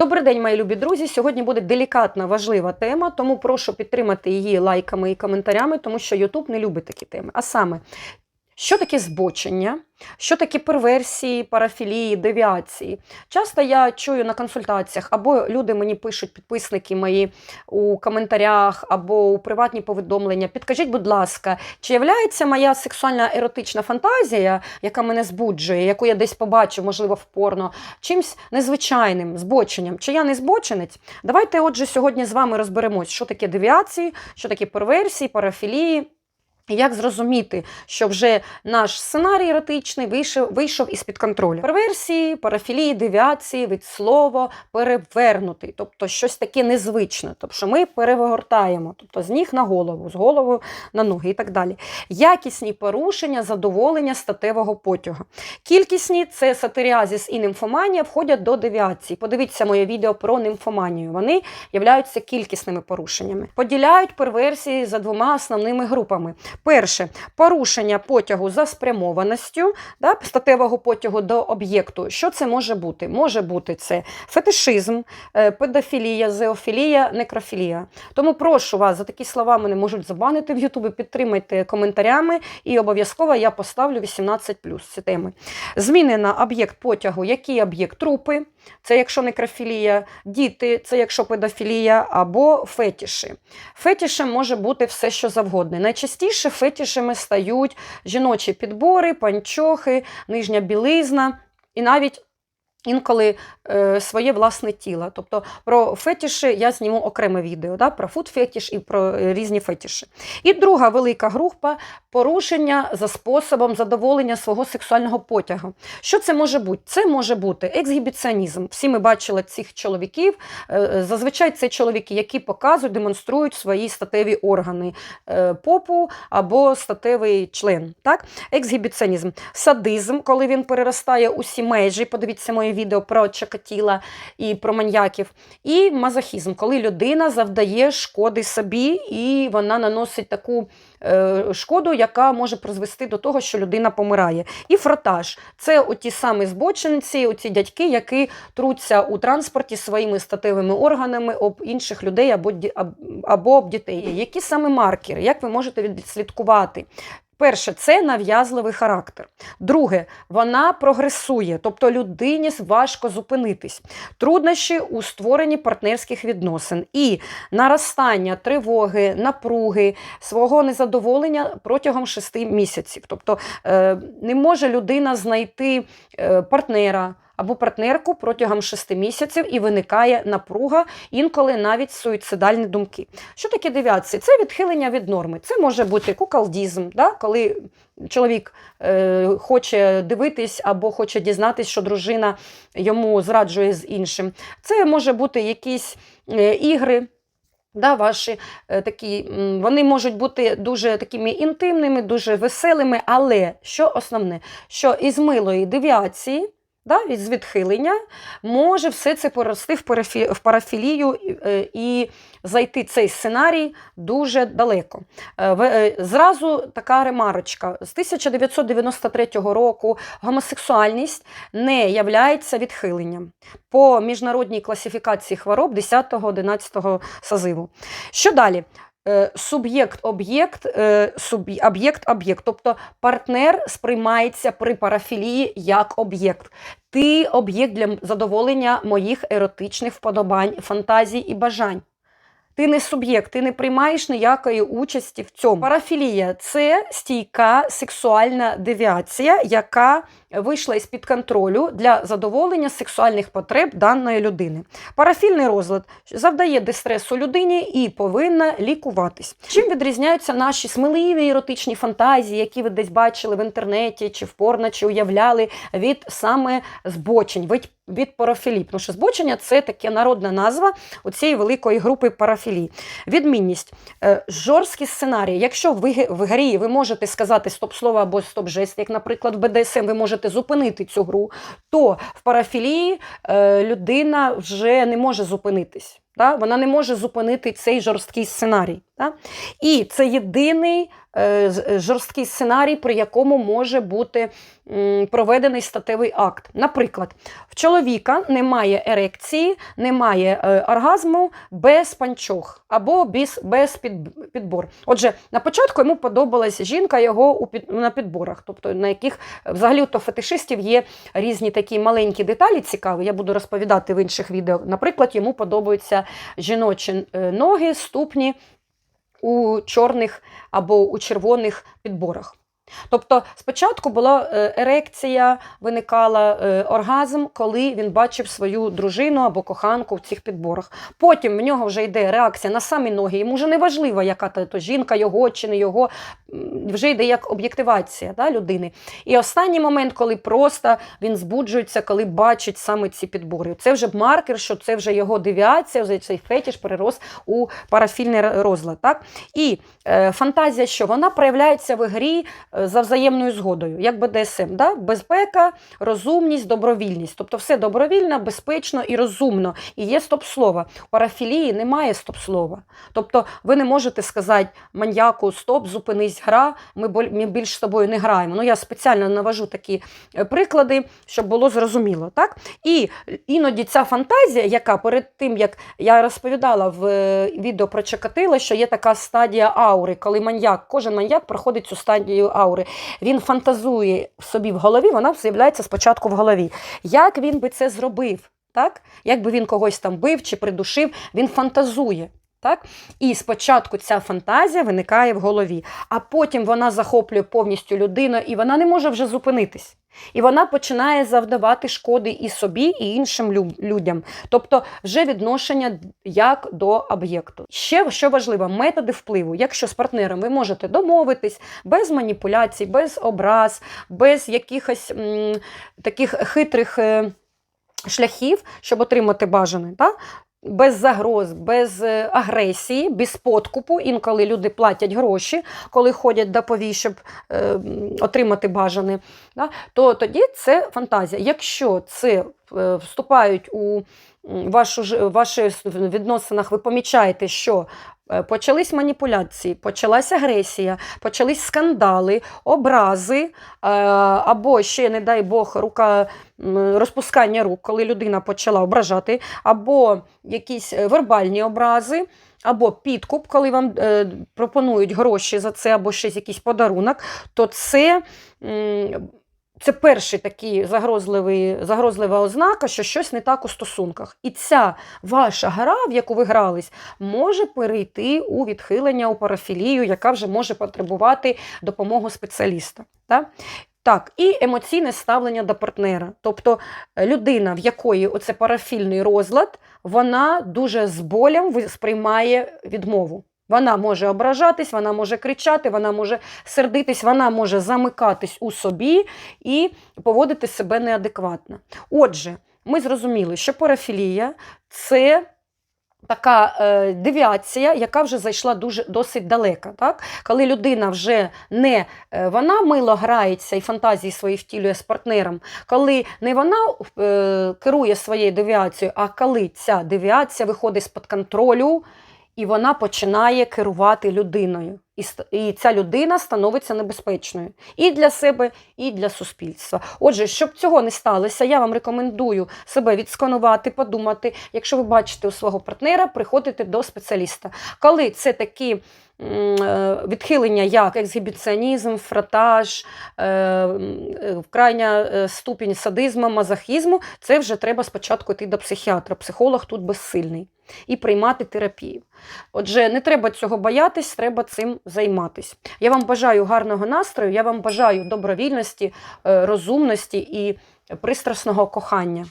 Добрий день, мої любі друзі. Сьогодні буде делікатна, важлива тема, тому прошу підтримати її лайками і коментарями, тому що YouTube не любить такі теми. А саме, що таке збочення, що таке перверсії, парафілії, девіації. Часто я чую на консультаціях, або люди мені пишуть, підписники мої у коментарях, або у приватні повідомлення. Підкажіть, будь ласка, чи являється моя сексуальна еротична фантазія, яка мене збуджує, яку я десь побачу, можливо, в порно, чимсь незвичайним, збоченням? Чи я не збочинець? Давайте, отже, сьогодні з вами розберемось, що таке девіації, що таке перверсії, парафілії. Як зрозуміти, що вже наш сценарій еротичний вийшов, вийшов із-під контролю? Перверсії, парафілії, девіації від слова перевернутий, тобто щось таке незвичне. Тобто що ми перегортаємо, тобто з ніг на голову, з голови на ноги і так далі. Якісні порушення, задоволення статевого потягу. Кількісні це сатиріазіс і нимфоманія входять до девіації. Подивіться моє відео про нимфоманію. Вони являються кількісними порушеннями. Поділяють перверсії за двома основними групами. Перше порушення потягу за спрямованістю, да, статевого потягу до об'єкту. Що це може бути? Може бути це фетишизм, е, педофілія, зеофілія, некрофілія. Тому прошу вас, за такі слова мене можуть забанити в Ютубі, підтримайте коментарями і обов'язково я поставлю 18 ці теми. Зміни об'єкт потягу, який об'єкт трупи, це якщо некрофілія, діти, це якщо педофілія або фетіші. Фетішем може бути все, що завгодно. Найчастіше фетішами стають жіночі підбори, панчохи, нижня білизна і навіть. Інколи е, своє власне тіло. Тобто про фетіші я зніму окреме відео, да, про фуд-фетіш і про е, різні фетіші. І друга велика група порушення за способом задоволення свого сексуального потягу. Що це може бути? Це може бути ексгібіціонізм. Всі ми бачили цих чоловіків. Е, зазвичай це чоловіки, які показують, демонструють свої статеві органи е, попу або статевий член. Так? Ексгібіціонізм. Садизм, коли він переростає усі межі, подивіться моє відео про Чакатіла і про маньяків. І мазохізм, коли людина завдає шкоди собі і вона наносить таку е, шкоду, яка може призвести до того, що людина помирає. І фротаж це оті самі збочинці, оті дядьки, які труться у транспорті своїми статевими органами об інших людей або, або об дітей. Які саме маркери? Як ви можете відслідкувати? Перше, це нав'язливий характер. Друге, вона прогресує, тобто людині важко зупинитись. Труднощі у створенні партнерських відносин і наростання тривоги, напруги, свого незадоволення протягом шести місяців. Тобто е, не може людина знайти е, партнера. Або партнерку протягом шести місяців і виникає напруга, інколи навіть суїцидальні думки. Що таке девіація? Це відхилення від норми. Це може бути кукалдізм, да? коли чоловік е, хоче дивитись або хоче дізнатись, що дружина йому зраджує з іншим. Це може бути якісь е, ігри. Да, ваші е, такі, вони можуть бути дуже такими інтимними, дуже веселими, але що основне, що із милої девіації, да, із відхилення, може все це порости в, парафі, в парафілію е, і зайти цей сценарій дуже далеко. Е, е, Зразу така ремарочка. З 1993 року гомосексуальність не являється відхиленням по міжнародній класифікації хвороб 10-11 созиву. Що далі? Е, Суб'єкт-об'єкт, е, об'єкт-об'єкт. Тобто партнер сприймається при парафілії як об'єкт. Ти об'єкт для задоволення моїх еротичних вподобань, фантазій і бажань. Ти не суб'єкт, ти не приймаєш ніякої участі в цьому. Парафілія це стійка сексуальна девіація, яка вийшла із-під контролю для задоволення сексуальних потреб даної людини. Парафільний розлад завдає дистресу людині і повинна лікуватись. Чим відрізняються наші сміливі еротичні фантазії, які ви десь бачили в інтернеті, чи в порно, чи уявляли від саме збочень, від, від парафілії? Тому що збочення це таке народна назва у цієї великої групи парафілії. Відмінність Е, жорсткий сценарій. Якщо в, г- в грі ви можете сказати стоп-слово або стоп-жест, як, наприклад, в БДСМ ви можете зупинити цю гру, то в парафілії е, людина вже не може зупинитись. Вона не може зупинити цей жорсткий сценарій. Та? І це єдиний е, е, жорсткий сценарій, при якому може бути проведений статевий акт. Наприклад, в чоловіка немає ерекції, немає е, оргазму без панчох або без, без під, підбор. Отже, на початку йому подобалась жінка його на підборах, тобто на яких взагалі то фетишистів є різні такі маленькі деталі цікаві. Я буду розповідати в інших відео. Наприклад, йому подобаються жіночі ноги, ступні у чорних або у червоних підборах. Тобто спочатку була е, ерекція, виникала е, оргазм, коли він бачив свою дружину або коханку в цих підборах. Потім в нього вже йде реакція на самі ноги. Йому вже не важливо, яка то, жінка, його чи не його, вже йде як об'єктивація да, людини. І останній момент, коли просто він збуджується, коли бачить саме ці підбори. Це вже маркер, що це вже його девіація, вже цей фетіш перерос у парафільний розлад. Так? І е, фантазія, що вона проявляється в грі е, за взаємною згодою, як БДСМ. Да? Безпека, розумність, добровільність. Тобто все добровільно, безпечно і розумно. І є стоп-слова. У парафілії немає стоп-слова. Тобто ви не можете сказати маньяку стоп, зупинись гра, ми більш з тобою не граємо. Ну, я спеціально навожу такі е, приклади, щоб було зрозуміло. Так? І іноді ця фантазія, яка перед тим, як я розповідала в е, відео про Чикатило, що є така стадія аури, коли маньяк, кожен маньяк проходить цю стадію аури. Він фантазує собі в голові, вона з'являється спочатку в голові. Як він би це зробив? Так? Як він когось там бив чи придушив, він фантазує. Так? І спочатку ця фантазія виникає в голові, а потім вона захоплює повністю людину, і вона не може вже зупинитись. І вона починає завдавати шкоди і собі, і іншим людям. Тобто вже відношення як до об'єкту. Ще що важливо, методи впливу. Якщо з партнером ви можете домовитись без маніпуляцій, без образ, без якихось м, таких хитрих. е, Шляхів, щоб отримати бажане, так? Без загроз, без е, агресії, без подкупу. Інколи люди платять гроші, коли ходять до повій, щоб е, отримати бажане, да? то тоді це фантазія. Якщо це вступають у вашу, ваші відносинах, ви помічаєте, що е, почались маніпуляції, почалась агресія, почались скандали, образи, е, або ще, не дай Бог, рука розпускання рук, коли людина почала ображати, або якісь е, вербальні образи, або підкуп, коли вам е, пропонують гроші за це, або щось якийсь подарунок, то це. м, Це перший такий загрозливий, загрозлива ознака, що щось не так у стосунках. І ця ваша гра, в яку ви грались, може перейти у відхилення, у парафілію, яка вже може потребувати допомоги спеціаліста. Так? Так, і емоційне ставлення до партнера. Тобто е, людина, в якої оце парафільний розлад, вона дуже з болем сприймає відмову. Вона може ображатись, вона може кричати, вона може сердитись, вона може замикатись у собі і поводити себе неадекватно. Отже, ми зрозуміли, що парафілія це така е, девіація, яка вже зайшла дуже досить далеко. Так? Коли людина вже не е, вона мило грається і фантазії свої втілює з партнером, коли не вона е, керує своєю девіацією, а коли ця девіація виходить з-під контролю. І вона починає керувати людиною. І, ця людина становиться небезпечною і для себе, і для суспільства. Отже, щоб цього не сталося, я вам рекомендую себе відсканувати, подумати. Якщо ви бачите у свого партнера, приходите до спеціаліста. Коли це такі е, відхилення, як ексгібіціонізм, фратаж, е, е, крайня ступінь садизму, мазохізму, це вже треба спочатку йти до психіатра. Психолог тут безсильний і приймати терапію. Отже, не треба цього боятись, треба цим займатись. Я вам бажаю гарного настрою, я вам бажаю добровільності, е, розумності і пристрасного кохання.